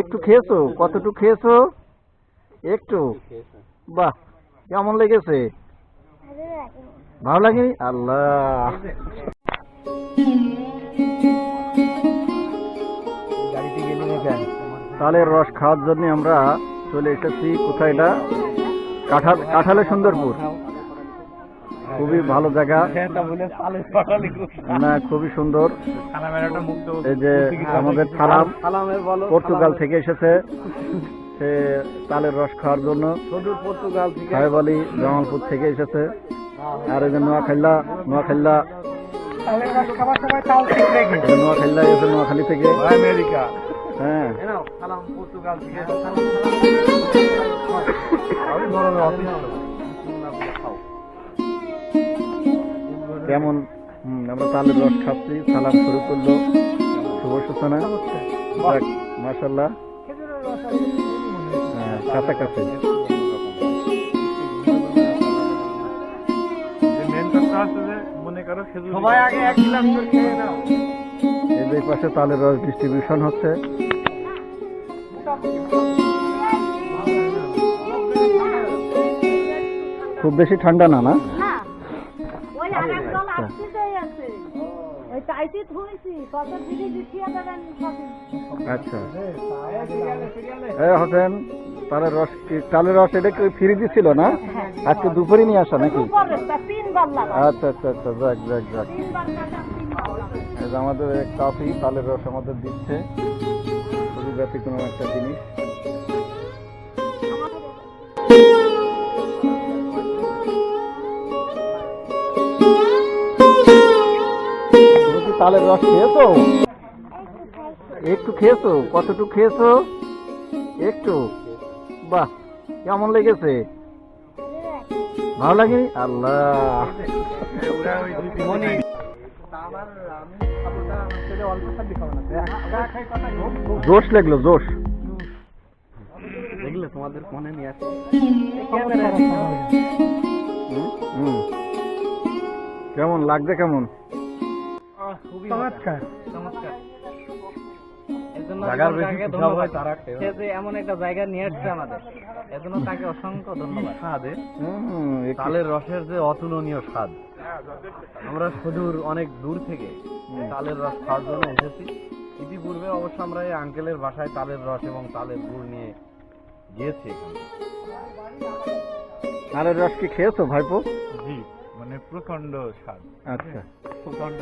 একটু খেয়েছো? কতটুকু খেয়েছো? একটু? বাহ, কেমন লেগেছে? ভালো লাগে আল্লাহ। তালের রস খাওয়ার জন্য আমরা চলে এসেছি কোথায় কাঁঠাল কাঁঠালে সুন্দরপুর। খুবই ভালো জায়গা। না খুবই সুন্দর। এই যে আমাদের সালাম পর্তুগাল থেকে এসেছে। সে তালের রস খাওয়ার জন্য। পর্তুগাল থেকে। সাহেব আলী জামালপুর থেকে এসেছে। আর এই যে নোয়াখাল্লা নোয়াখাল্লা। খাবার সময় তাল ঠিক রেখে। এই যে নোয়াখাল্লা এসে নোয়াখালী থেকে। আমেরিকা। হ্যাঁ। পর্তুগাল থেকে। কেমন? আমরা তালের রস খাচ্ছি। সালাম শুরু করল। শুভ সূচনা। যাক, মাশাল্লাহ হ্যাঁ, কাছাকাছি। সবাই আগে এক গ্লাস করে খেয়ে নাও। এই যে পাশে তালের রস ডিস্ট্রিবিউশন হচ্ছে। খুব বেশি ঠান্ডা না না? ওই চাইতে ধুইছি কত দিকে দেখিয়া দেবেন আচ্ছা। এই হোসেন তালের রস কি তালের রস এটা কি ফ্রি দিছিল না? আজকে দুপুরে নিয়ে আসা নাকি? আচ্ছা আচ্ছা আচ্ছা যাক যাক যাক। আমাদের কাফি তালের রস আমাদের দিচ্ছে। খুবই ব্যতিক্রম একটা জিনিস। তালের রস খেয়েছো? একটু খেয়েছো? কতটুকু খেয়েছো? একটু। বাহ কেমন লেগেছে? ভালো লাগে আল্লাহ। জোশ লাগল জোশ। দেখলে তোমাদের মনে নিয়ে। কেমন লাগছে কেমন? চমৎকার। চমৎকার। জায়গার বেশি তাকে হয় তারা সে যে এমন একটা জায়গা নিয়ে আমাদের এজন্য তাকে অসংখ্য ধন্যবাদ। স্বাদে তালের রসের যে অতুলনীয় স্বাদ আমরা সুদূর অনেক দূর থেকে তালের রস খাওয়ার জন্য এসেছি। ইতিপূর্বে অবশ্য আমরা এই আঙ্কেলের বাসায় তালের রস এবং তালের গুড় নিয়ে গিয়েছি তালের রস কি খেয়েছো ভাইপো? জি। মানে প্রচণ্ড স্বাদ। আচ্ছা। প্রচণ্ড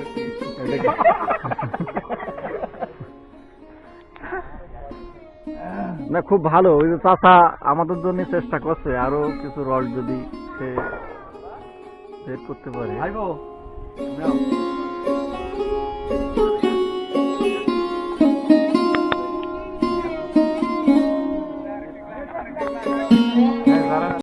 না খুব ভালো। ওই চাষা চাচা আমাদের জন্য চেষ্টা করছে আরও কিছু রস যদি সে বের করতে পারে। ভাইবো।